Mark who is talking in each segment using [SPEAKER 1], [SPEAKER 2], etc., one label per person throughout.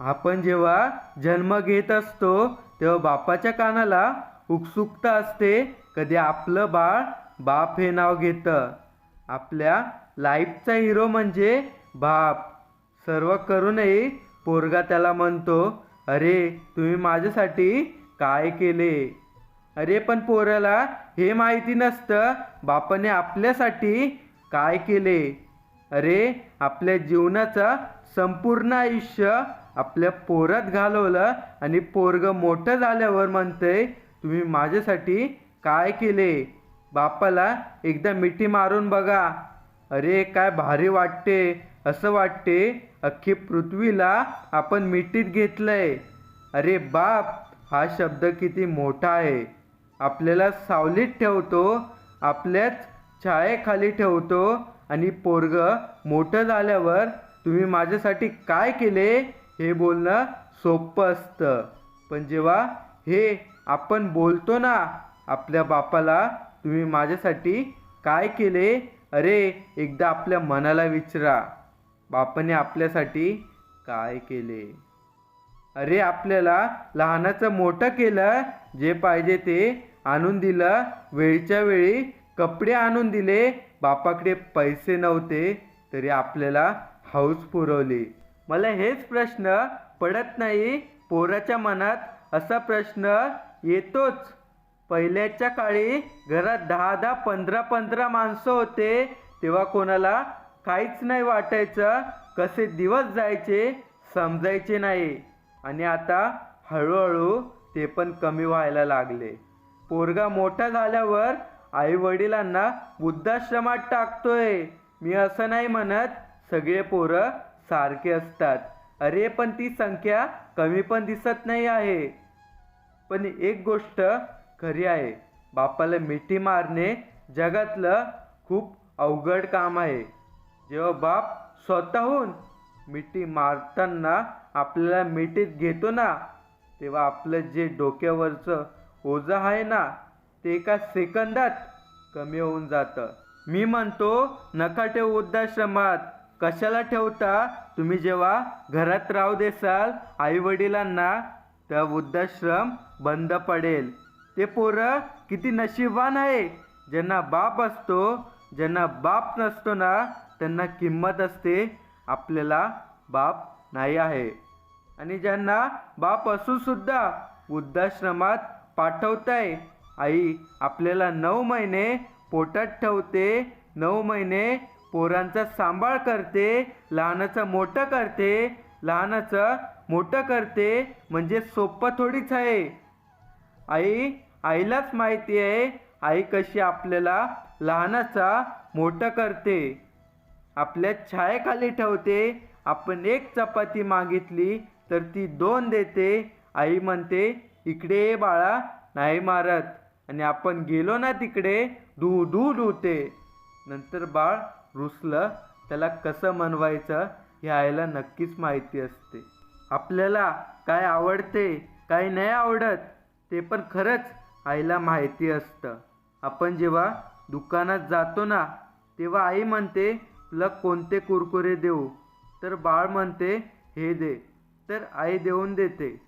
[SPEAKER 1] आपण जेव्हा जन्म घेत असतो तेव्हा बापाच्या कानाला उत्सुकता असते कधी आपलं बाळ बाप हे नाव घेतं. आपल्या लाईफचा हिरो म्हणजे बाप. सर्व करूनही पोरगा त्याला म्हणतो अरे तुम्ही माझ्यासाठी काय केले? अरे पण पोराला हे माहिती नसतं बापाने आपल्यासाठी काय केले? अरे आपल्या जीवनाचं संपूर्ण आयुष्य आपल्या पोरात घालवलं आणि पोरग मोठं झाल्यावर म्हणतंय तुम्ही माझ्यासाठी काय केले? बापाला एकदा मिठी मारून बघा. अरे काय भारी वाटते. असं वाटते अख्खी पृथ्वीला आपण मिठीत घेतलंय. अरे बाप हा शब्द किती मोठा आहे. आपल्याला सावलीत ठेवतो आपल्याच छायेखाली ठेवतो आणि पोरगं मोठं झाल्यावर तुम्ही माझ्यासाठी काय केले? हे बोलणं सोपं असतं. पण जेव्हा हे आपण बोलतो ना आपल्या बापाला तुम्ही माझ्यासाठी काय केले? अरे एकदा आपल्या मनाला विचारा. बापाने आपल्यासाठी काय केले? अरे आपल्याला लहानाचं मोठं केलं जे पाहिजे ते आणून दिलं. वेळच्या वेळी कपडे आणून दिले. बापाकडे पैसे नव्हते तरी आपल्याला हौस पुरवली. मला हेच प्रश्न पडत नाही. पोराच्या मनात असा प्रश्न येतोच. पहिल्याच्या काळी घरात दहा दहा पंधरा पंधरा माणसं होते. तेव्हा कोणाला काहीच नाही वाटायचं. कसे दिवस जायचे समजायचे नाही. आणि आता हळूहळू ते पण कमी व्हायला लागले. पोरगा मोठा झाल्यावर आई वडिलांना वृद्धाश्रमात टाकतोय. मी असं नाही म्हणत. सगळे पोरं सारखे असतात. अरे पण ती संख्या कमी पण दिसत नाही आहे. पण एक गोष्ट खरी आहे. बापाला मिठी मारणे जगातलं खूप अवघड काम आहे. जेव्हा बाप स्वतःहून मिठी मारताना आपल्याला मिठीत घेतो ना तेव्हा आपलं जे डोक्यावरचं ओझं आहे ना ते एका सेकंदात कमी होऊन जातं. मी म्हणतो नका ठेवू वृद्धाश्रमात. कशाला ठेवता? तुम्ही जेव्हा घरात राहू देसाल आईवडिलांना त्या वृद्धाश्रम बंद पडेल. ते पोरं किती नशीबवान आहे. ज्यांना बाप असतो ज्यांना बाप नसतो ना त्यांना किंमत असते. आपल्याला बाप नाही आहे. आणि ज्यांना बाप असूनसुद्धा वृद्धाश्रमात पाठवताय आई आपल्याला नऊ महिने पोटात ठेवते. नऊ महिने पोरांचा सांभाळ करते लहानाचं मोठं करते लहानाचं मोठं करते म्हणजे सोपं थोडीच आहे. आई आईलाच माहिती आहे आई कशी आपल्याला लहानाचा मोठं करते. आपल्या छायेखाली ठेवते आपण एक चपाती मागितली तर ती दोन देते. आई म्हणते इकडे ये बाळा नाही मारत. आणि आपण गेलो ना तिकडे धू धू धुते. नंतर बाळ रुसलं त्याला कसं मनवायचं हे आईला नक्कीच माहिती असते. आपल्याला काय आवडते काय नाही आवडत ते पण खरंच आईला माहिती असतं. आपण जेव्हा दुकानात जातो ना तेव्हा आई म्हणते तुला कोणते कुरकुरे देऊ? तर बाळ म्हणते हे दे. तर आई देऊन देते.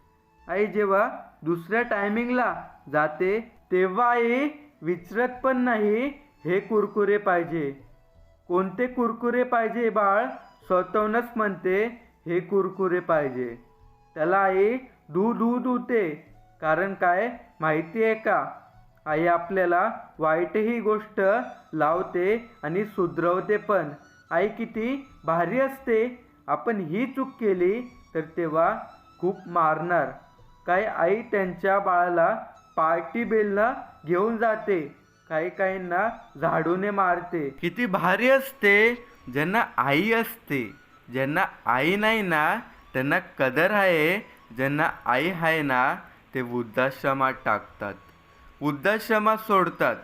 [SPEAKER 1] आई जेव्हा दुसऱ्या टायमिंगला जाते तेव्हा आई विचरत पण नाही हे कुरकुरे पाहिजे. कोणते कुरकुरे पाहिजे बाळ? स्वतःहूनच म्हणते हे कुरकुरे पाहिजे. त्याला आई धू धू धुते कारण काय? माहिती आहे का? आई आपल्याला वाईटही गोष्ट लावते आणि सुधरवते पण. आई किती भारी असते. आपण ही चूक केली तर तेव्हा खूप मारणार. काय आई त्यांच्या बाळाला पार्टी बेलनं घेऊन जाते? काही काहींना झाडूने मारते. किती भारी असते. ज्यांना आई असते. ज्यांना आई नाही ना त्यांना कदर आहे. ज्यांना आई आहे ना ते वृद्धाश्रमात टाकतात. वृद्धाश्रमात सोडतात.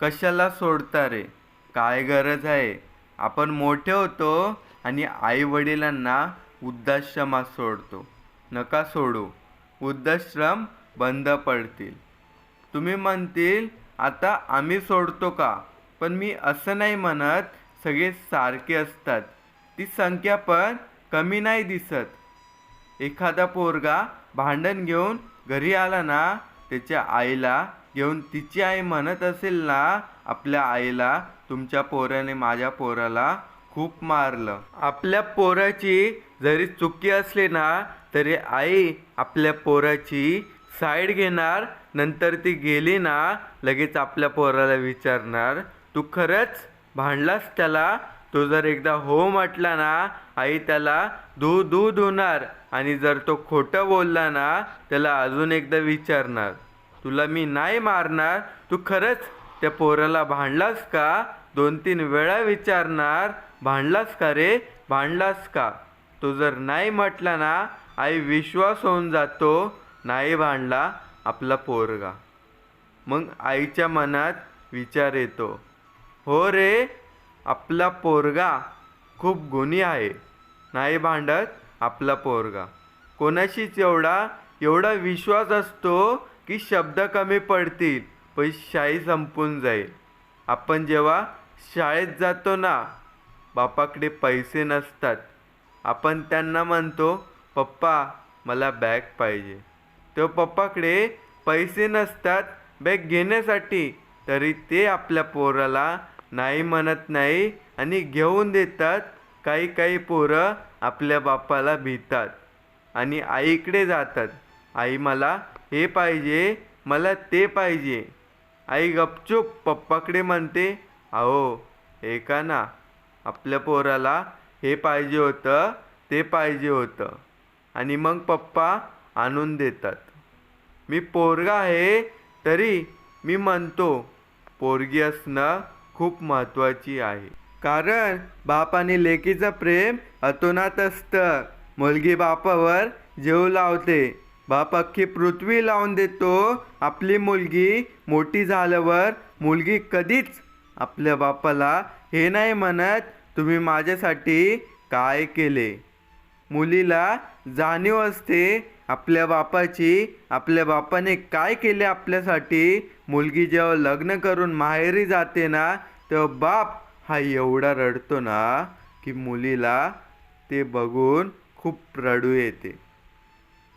[SPEAKER 1] कशाला सोडता रे? काय गरज आहे? आपण मोठे होतो आणि आई वडिलांना वृद्धाश्रमात सोडतो. नका सोडू. वृद्धाश्रम बंद पडतील. तुम्ही म्हणतील आता आम्ही सोडतो का? पण मी असं नाही म्हणत सगळे सारखे असतात. ती संख्या पण कमी नाही दिसत. एखादा पोरगा भांडण घेऊन घरी आला ना त्याच्या आईला घेऊन तिची आई म्हणत असेल ना आपल्या आईला तुमच्या पोराने माझ्या पोराला खूप मारलं. आपल्या पोराची जरी चुकी असली ना तरी आई आपल्या पोराची साईड घेणार नंतर ती गेली ना लगेच आपल्या पोराला विचारणार तू खरंच भांडलास त्याला? तो जर एकदा हो म्हटला ना आई त्याला धू धू धुणार आणि जर तो खोटं बोलला ना त्याला अजून एकदा विचारणार तुला मी नाही मारणार? तू खरंच त्या पोराला भांडलास का? दोन तीन वेळा विचारणार भांडलास का रे? भांडलास का? तो जर नाही म्हटला ना आई विश्वास होऊन जातो नाही भांडला आपला पोरगा. मग आईच्या मनात विचार येतो हो रे आपला पोरगा खूप गुणी आहे. नाही भांडत आपला पोरगा. कोणाशीच एवढा एवढा विश्वास असतो की शब्द कमी पडतील पण शाही संपून जाईल. आपण जेव्हा शाळेत जातो ना बापाकडे पैसे नसतात. आपण त्यांना म्हणतो पप्पा मला बॅग पाहिजे. तर पप्पाकडे पैसे नसतात. बॅग घेण्यासाठी. तरी ते आपल्या पोराला नाही म्हणत नाही आणि घेऊन देतात. काही काही पोरं आपल्या बापाला भितात आणि आईकडे जातात. आई मला हे पाहिजे मला ते पाहिजे. आई गपचूप पप्पाकडे म्हणते अहो हे का ना आपल्या पोराला हे पाहिजे होतं ते पाहिजे होतं. आणि मग पप्पा आणून देतात. मी पोरगा आहे तरी मी म्हणतो पोरगी असणं खूप महत्त्वाची आहे. कारण बाप आणि लेकीचं प्रेम अतोनात असतं. मुलगी बापावर जीव लावते. बाप अख्खी पृथ्वी लावून देतो. आपली मुलगी मोठी झाल्यावर मुलगी कधीच आपल्या बापाला हे नाही म्हणत तुम्ही माझ्यासाठी काय केले? मुलीला जाणीव असते आपल्या बापाची आपल्या बापाने काय केले आपल्यासाठी? मुलगी जेव्हा लग्न करून माहेरी जाते ना तेव्हा बाप हा एवढा रडतो ना की मुलीला ते बघून खूप रडू येते.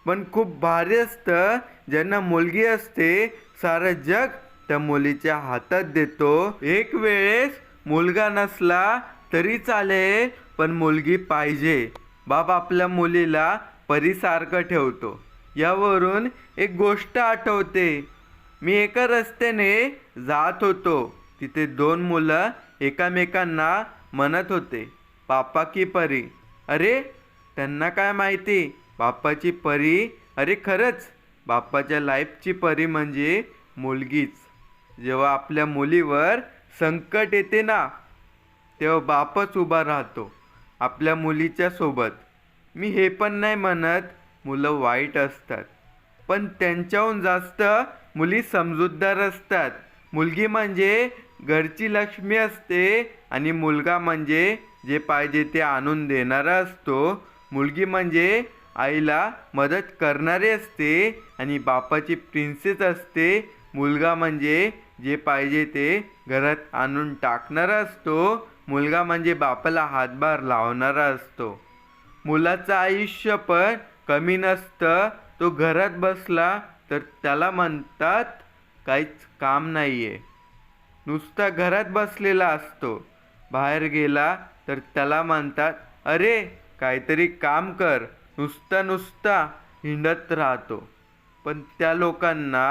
[SPEAKER 1] पण खूप भारी असतं ज्यांना मुलगी असते सारं जग त्या मुलीच्या हातात देतो. एक वेळेस मुलगा नसला तरी चालेल पण मुलगी पाहिजे. बाप आपल्या मुलीला परीसारखं ठेवतो. यावरून एक गोष्ट आठवते. मी एका रस्त्याने जात होतो. तिथे दोन मुलं एकामेकांना म्हणत होते पापा की परी? अरे त्यांना काय माहिती? बाप्पाची परी? अरे खरंच बाप्पाच्या लाईफची परी म्हणजे मुलगीच. जेव्हा आपल्या मुलीवर संकट येते ना तेव्हा बापच उभा राहतो आपल्या मुलीच्या सोबत. मी हे पण नाही म्हणत मुलं वाईट असतात. पण त्यांच्याहून जास्त मुली समजूतदार असतात. मुलगी म्हणजे घरची लक्ष्मी असते आणि मुलगा म्हणजे जे पाहिजे ते आणून देणारा असतो. मुलगी म्हणजे आईला मदत करणारी असते आणि बापाची प्रिन्सेस असते. मुलगा म्हणजे जे पाहिजे ते घरात आणून टाकणारा असतो. मुलगा म्हणजे बापाला हातभार लावणारा असतो. मुलाचं आयुष्य पण कमी नसतं. तो घरात बसला तर त्याला म्हणतात काहीच काम नाही आहे नुसता घरात बसलेला असतो. बाहेर गेला तर त्याला म्हणतात अरे काहीतरी काम कर. नुसता नुसता हिंडत राहतो. पण त्या लोकांना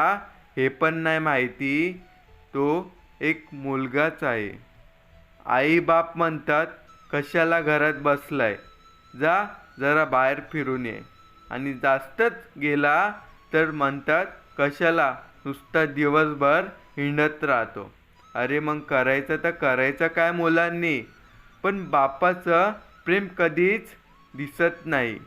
[SPEAKER 1] हे पण नाही माहिती तो एक मुलगाच आहे. आई बाप म्हणतात कशाला घरात बसलाय? जा जरा बाहेर फिरून ये. आणि जास्तच गेला तर म्हणतात कशाला? नुसता दिवसभर हिंडत राहतो. अरे मग करायचं तर करायचं काय मुलांनी? पण बापाचं प्रेम कधीच दिसत नाही.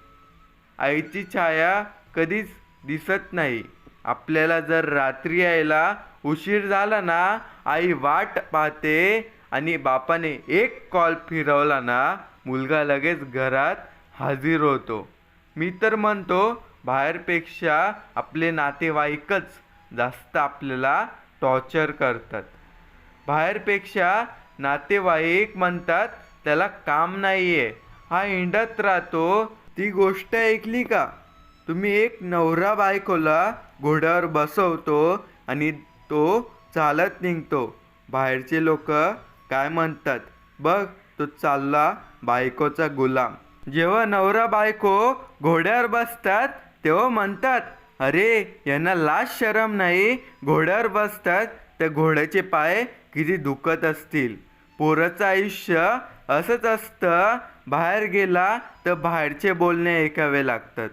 [SPEAKER 1] आईची छाया कधीच दिसत नाही. आपल्याला जर रात्री यायला उशीर झाला ना आई वाट पाहते आणि बापाने एक कॉल फिरवला ना मुलगा लगेच घरात हाजीर होतो. मी तर म्हणतो बाहेरपेक्षा आपले नातेवाईकच जास्त आपल्याला टॉर्चर करतात. बाहेरपेक्षा नातेवाईक म्हणतात त्याला काम नाही आहे हा हिंडत राहतो. ती गोष्ट ऐकली का? तुम्ही एक नवरा बायकोला घोड्यावर बसवतो आणि तो चालत निघतो. बाहेरचे लोक काय म्हणतात? बघ तो चालला बायकोचा गुलाम. जेव्हा नवरा बायको घोड्यावर बसतात तेव्हा म्हणतात अरे यांना लाज शरम नाही घोड्यावर बसतात त्या घोड्याचे पाय किती दुखत असतील. पोराचं आयुष्य असंच असतं बाहेर गेला तर बाहेरचे बोलणे ऐकावे लागतात.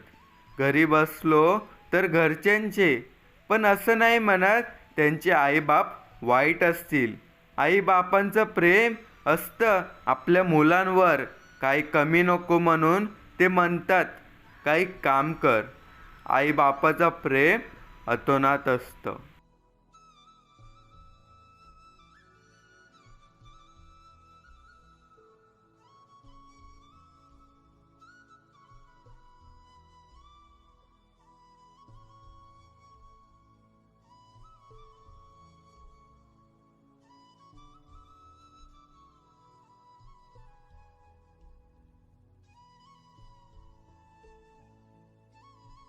[SPEAKER 1] घरी बसलो तर घरच्यांचे. पण असं नाही म्हणत त्यांचे आईबाप वाईट असतील. आईबापांचं प्रेम असतं. आपल्या मुलांवर काही कमी नको म्हणून ते म्हणतात. काही काम कर. आईबापाचा प्रेम अतोनात असतं.